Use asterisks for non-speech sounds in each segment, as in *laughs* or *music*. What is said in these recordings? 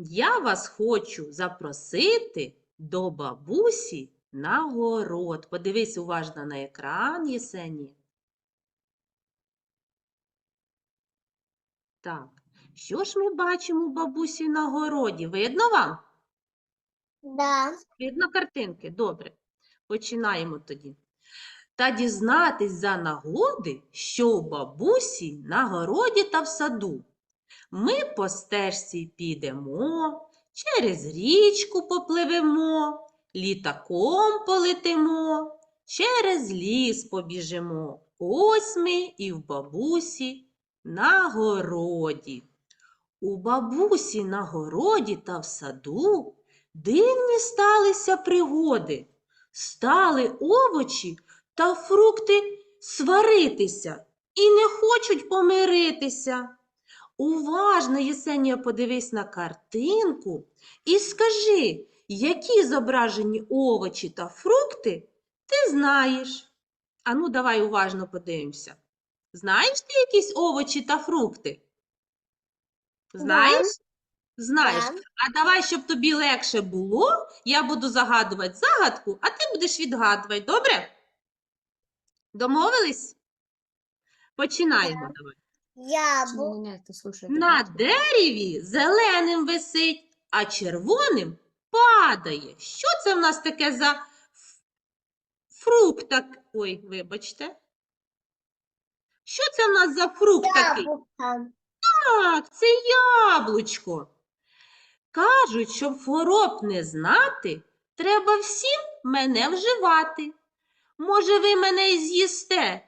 Я вас хочу запросити до бабусі на город. Подивись уважно на екран, Єсені. Так, що ж ми бачимо у бабусі на городі? Видно вам? Да. Видно картинки? Добре. Починаємо тоді. Та дізнатись за нагоди, що у бабусі на городі та в саду. Ми по стежці підемо, через річку попливемо, літаком полетимо, через ліс побіжимо. Ось ми і в бабусі на городі. У бабусі на городі та в саду дивні сталися пригоди. Стали овочі та фрукти сваритися і не хочуть помиритися. Уважно, Єсенія, подивись на картинку і скажи, які зображені овочі та фрукти ти знаєш. Ану, давай уважно подивимося. Знаєш ти якісь овочі та фрукти? Знаєш? Знаєш. А давай, щоб тобі легше було, я буду загадувати загадку, а ти будеш відгадувати, добре? Домовились? Починаємо. Давай. Ты. На дереві зеленим висить, а червоним падає. Що це в нас таке за фрукт? так- Ой, вибачте. Що це в нас за фрукт такий? Яблоко. Так, це яблучко. Кажуть, щоб хвороб не знати, треба всім мене вживати. Може, ви мене й з'їсте,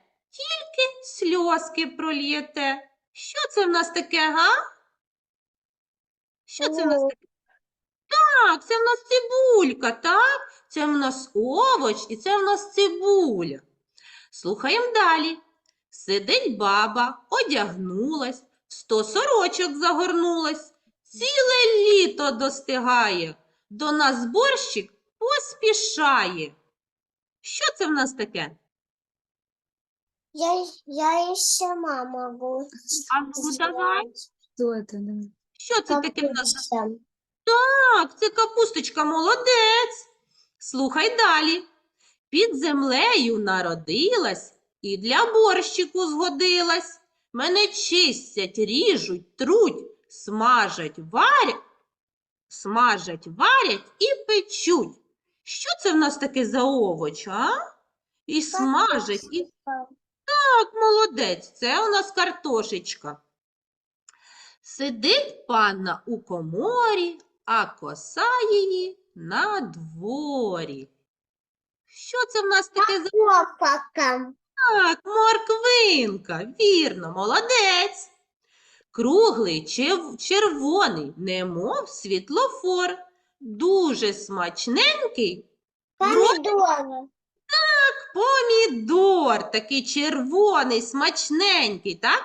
тільки сльозки пролієте. Що це в нас таке, га? Що це в нас таке? Так, це в нас цибулька, так? Це в нас овоч і це в нас цибуля. Слухаємо далі. Сидить баба, одягнулась, сто сорочок загорнулась, ціле літо достигає, до нас борщик поспішає. Що це в нас таке? Я, я и сама могу. А ну давай. Что это? да? Що це таке в нас? Так, це капусточка, молодець. Слухай далі. Під землею народилась і для борщику згодилась. Мене чистять, ріжуть, труть, смажать, варять, смажать, варять і печуть. Що це в нас таке за овоч, а? І смажать, і так, молодець, це у нас картошечка. Сидить панна у коморі, а коса її на дворі. Що це в нас таке за Опака. так, морквинка? Вірно, молодець. Круглий, червоний, немов світлофор. Дуже смачненький Помидоры. помідор, такий червоний, смачненький, так?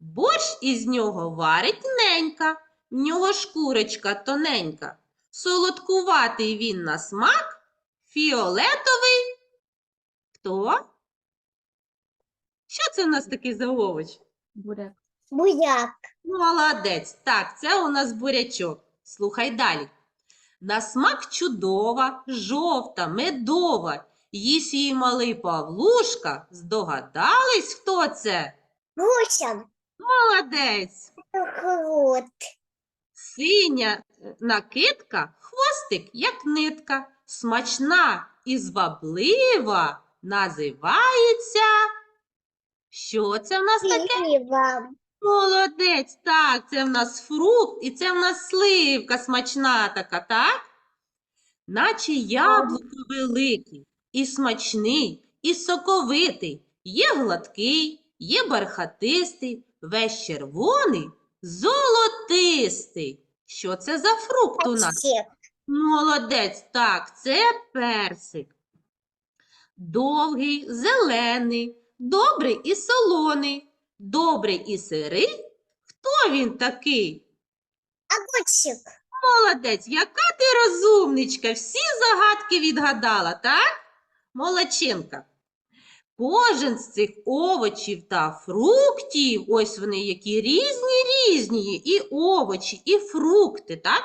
Борщ із нього варить ненька, в нього шкурочка тоненька. Солодкуватий він на смак, фіолетовий. Хто? Що це в нас такий за овоч? Буряк. Буяк. Молодець. Так, це у нас бурячок. Слухай далі. На смак чудова, жовта, медова. Їсть її малий Павлушка. Здогадались, хто це? Гусям. Молодець. Крут. Синя е, накидка, хвостик, як нитка. Смачна і зваблива називається. Що це в нас таке? Слива. Молодець, так, це в нас фрукт і це в нас сливка смачна така, так? Наче яблуко великий, і смачний, і соковитий, є гладкий, є бархатистий, весь червоний, золотистий. Що це за фрукт у нас? Молодець, так, це персик. Довгий, зелений, добрий і солоний, добрий і сирий. Хто він такий? Огурчик. Молодець, яка ти розумничка, всі загадки відгадала, так? Молодчинка. Кожен з цих овочів та фруктів, ось вони які різні різні і овочі, і фрукти, так?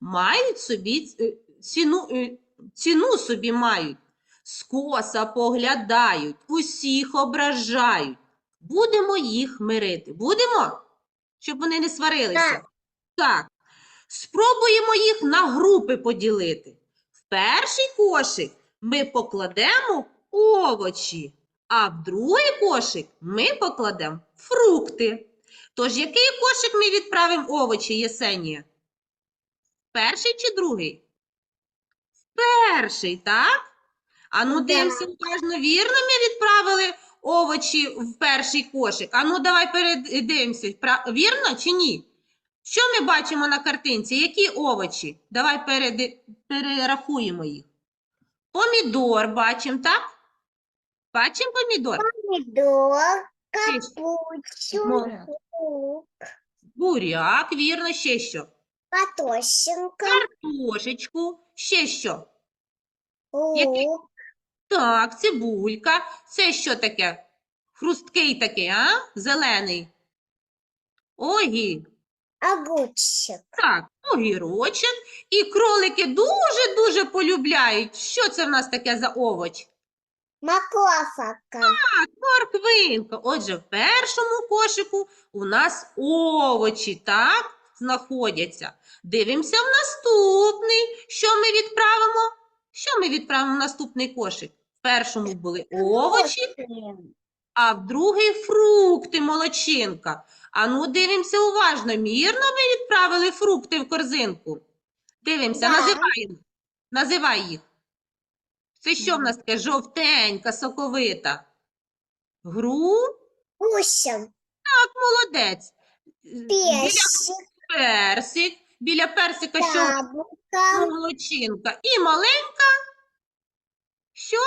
Мають собі е, ціну, е, ціну собі мають. Скоса поглядають, усіх ображають. Будемо їх мирити. Будемо? Щоб вони не сварилися. Так. Так. Спробуємо їх на групи поділити. В перший кошик ми покладемо овочі, а в другий кошик ми покладемо фрукти. Тож який кошик ми відправимо овочі, Єсенія? Перший чи другий? Перший, так? А ну дивимося уважно, вірно ми відправили овочі в перший кошик. А ну давай передивимося, вірно чи ні? Що ми бачимо на картинці? Які овочі? Давай перерахуємо їх. Помідор бачимо, так? Бачимо помідор? Помидор, Ще капусту, лук, Буряк, вірно, ще що? картошинка, Картошечку, ще що? Лук, Так, цибулька. Це що таке? Хрусткий такий, а? Зелений. Огі. огурчик, Так, огірочок. І кролики дуже-дуже полюбляють. Що це в нас таке за овоч? морковка, Морквинка. Отже, в першому кошику у нас овочі, так, знаходяться. Дивимося в наступний. Що ми відправимо? Що ми відправимо в наступний кошик? В першому були овочі, а в другий фрукти, молодчинка. А ну, дивимося уважно. Мірно ми відправили фрукти в корзинку. Дивимося, Да. називаємо. Називай їх. Це що в нас таке? Жовтенька, соковита. Гру? гусем, Молодець. Біля персик, персик. Біля персика що? яблоко, Молодчинка. І маленька. Що?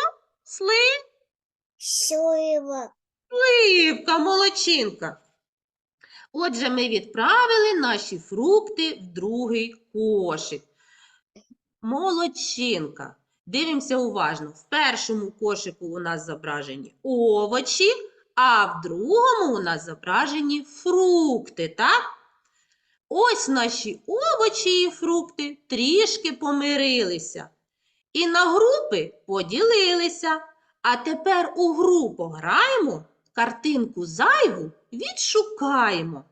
Сли? слива, Сливка, молодчинка. Отже, ми відправили наші фрукти в другий кошик. Молодчинка. Дивимося уважно. В першому кошику у нас зображені овочі, а в другому у нас зображені фрукти, так? Ось наші овочі і фрукти трішки помирилися. І на групи поділилися. А тепер у гру пограємо, картинку зайву відшукаємо.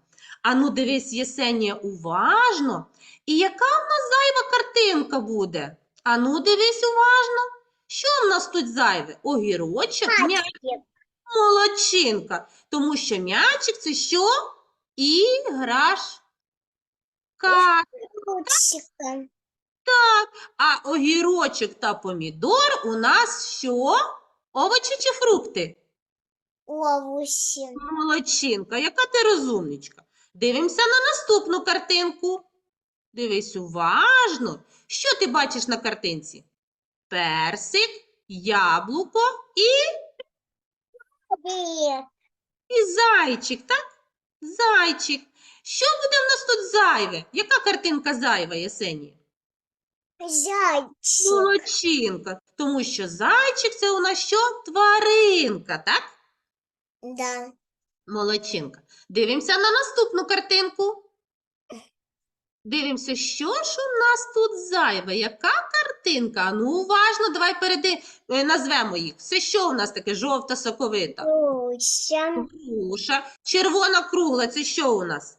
Ану, дивись, Єсенія, уважно. І яка в нас зайва картинка буде? Ану, дивись уважно. Що в нас тут зайве? Огірочок, м'яч, мальчик, молодчинка. Тому що м'ячик це що? Іграшка. огурчика, А огірочок та помідор у нас що? Овочі чи фрукти? Овощи, Молодчинка, яка ти розумничка. Дивимося на наступну картинку. Дивись уважно. Що ти бачиш на картинці? Персик, яблуко і, і зайчик, так? Зайчик. Що буде в нас тут зайве? Яка картинка зайва, Єсенія? зайчик, Молодчинка. Тому що зайчик це у нас що? Тваринка, так? Да, Молодчинка. Дивимося на наступну картинку. Дивимося, що ж у нас тут зайве? Яка картинка? Ну, уважно, давай переди... е, назвемо їх. Це що у нас таке жовта соковита? гуся, Груша. Червона кругла, це що у нас?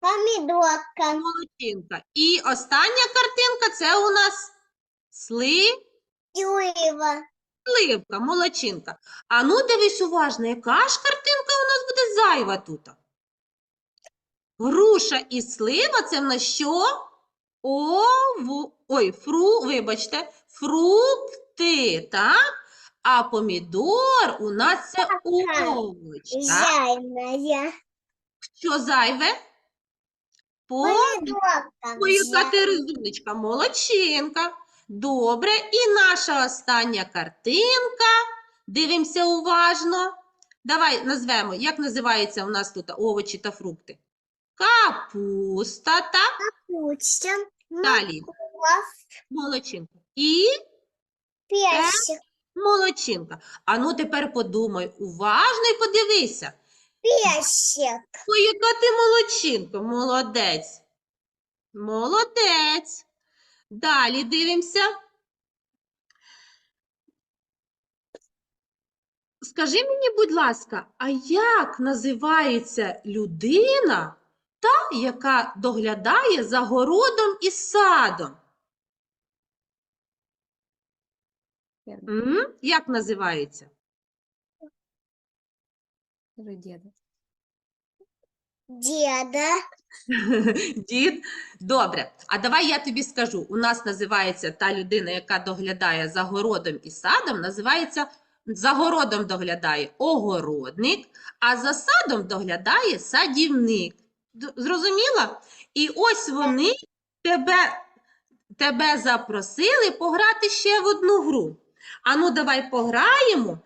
помидорка, Молодчинка. І остання картинка це у нас сли... слива, сливка, молодчинка. А ну дивись уважно, яка ж картинка у нас буде зайва тут? Груша і слива це в нас що? Ову... Ой, фру... Вибачте, фрукти, так? А помідор у нас це овоч, так? Що зайве? По... помидорка, Ой, яка ти розумничка, молодчинка. Добре, і наша остання картинка. Дивимося уважно. Давай назвемо, як називаються у нас тут овочі та фрукти. Капуста, так? гуся, Далі. морковь, Молодчинка. І персик, Молодчинка. А ну тепер подумай, уважно і подивися. Песик. Ой, яка ти молодчинка, молодець. Молодець. Далі дивимося. Скажи мені, будь ласка, а як називається людина, та, яка доглядає за городом і садом? Як називається? Деда. *laughs* Дід, добре. А давай я тобі скажу. У нас називається та людина, яка доглядає за городом і садом, називається за городом доглядає огородник, а за садом доглядає садівник. Зрозуміла? І ось вони тебе, тебе запросили пограти ще в одну гру. Ану, давай пограємо,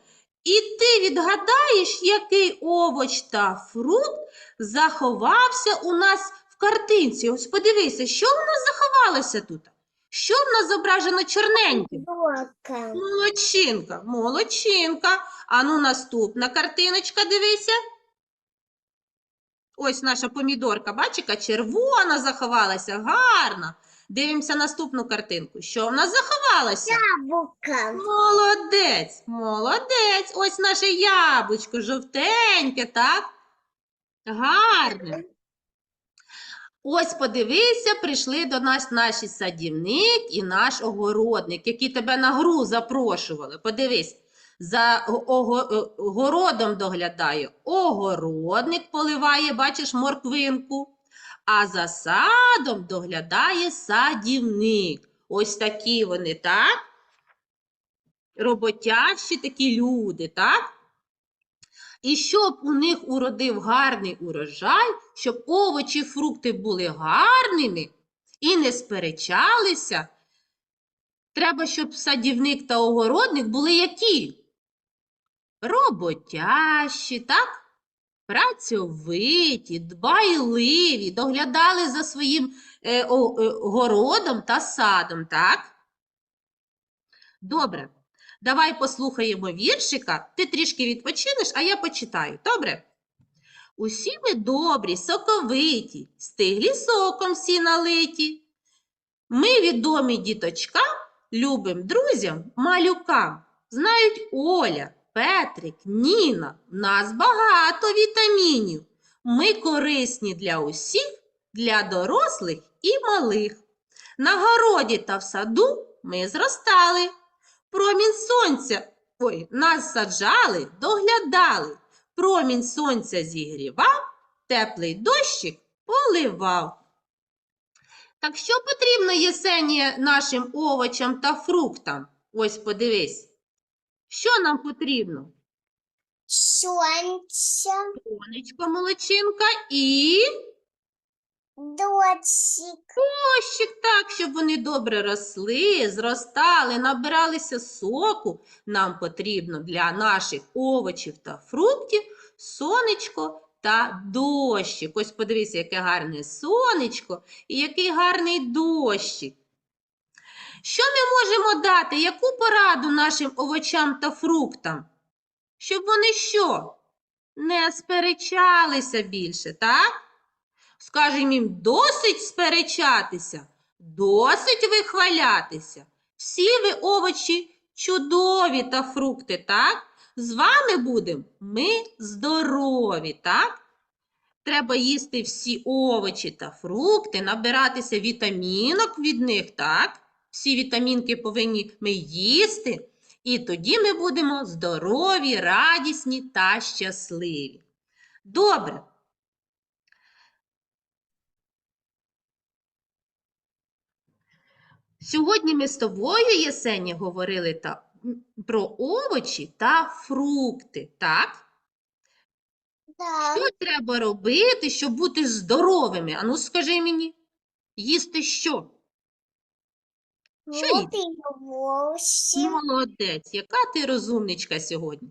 і ти відгадаєш, який овоч та фрукт заховався у нас в картинці. Ось подивися, що в нас заховалося тут? Що в нас зображено чорненьким? Дока. Молодчинка, молодчинка. Ану, наступна картиночка, дивися. Ось наша помідорка, бачиш, яка червона заховалася, гарна. Дивимося наступну картинку. Що в нас заховалося? Яблоко. Молодець, молодець. Ось наше яблучко, жовтеньке, так? Гарне. Ось подивися, прийшли до нас наші садівник і наш огородник, які тебе на гру запрошували. Подивись, за е, доглядає огородник, поливає, бачиш, морквинку, а за садом доглядає садівник. Ось такі вони, так? Роботящі такі люди, так? І щоб у них уродив гарний урожай, щоб овочі, фрукти були гарними і не сперечалися, треба, щоб садівник та огородник були які? Роботящі, так? Працьовиті, дбайливі, доглядали за своїм е, о- е, городом та садом, так? Добре. Давай послухаємо віршика. Ти трішки відпочинеш, а я почитаю. Добре? Усі ми добрі, соковиті, стиглі соком всі налиті. Ми відомі діточкам, любим друзям, малюкам. Знають Оля, Петрик, Ніна. В нас багато вітамінів. Ми корисні для усіх, для дорослих і малих. На городі та в саду ми зростали. Промінь сонця, ой, нас саджали, доглядали. Промінь сонця зігрівав, теплий дощик поливав. Так що потрібно Єсенія нашим овочам та фруктам? Ось подивись. Що нам потрібно? Сонце. Сонечко, молочинка і Дочик. дощик так, щоб вони добре росли, зростали, набиралися соку. Нам потрібно для наших овочів та фруктів сонечко та дощик. Ось подивися, яке гарне сонечко і який гарний дощик. Що ми можемо дати? Яку пораду нашим овочам та фруктам? Щоб вони що? Не сперечалися більше, так? Скажемо їм, досить сперечатися, досить вихвалятися. Всі ви овочі чудові та фрукти, так? З вами будемо ми здорові, так? Треба їсти всі овочі та фрукти, набиратися вітамінок від них, так? Всі вітамінки повинні ми їсти, і тоді ми будемо здорові, радісні та щасливі. Добре. Сьогодні ми з тобою, Єсені, говорили та, про овочі та фрукти, так? Да. Що треба робити, щоб бути здоровими? Ану, скажи мені, їсти що? Що. Молодець, яка ти розумничка сьогодні.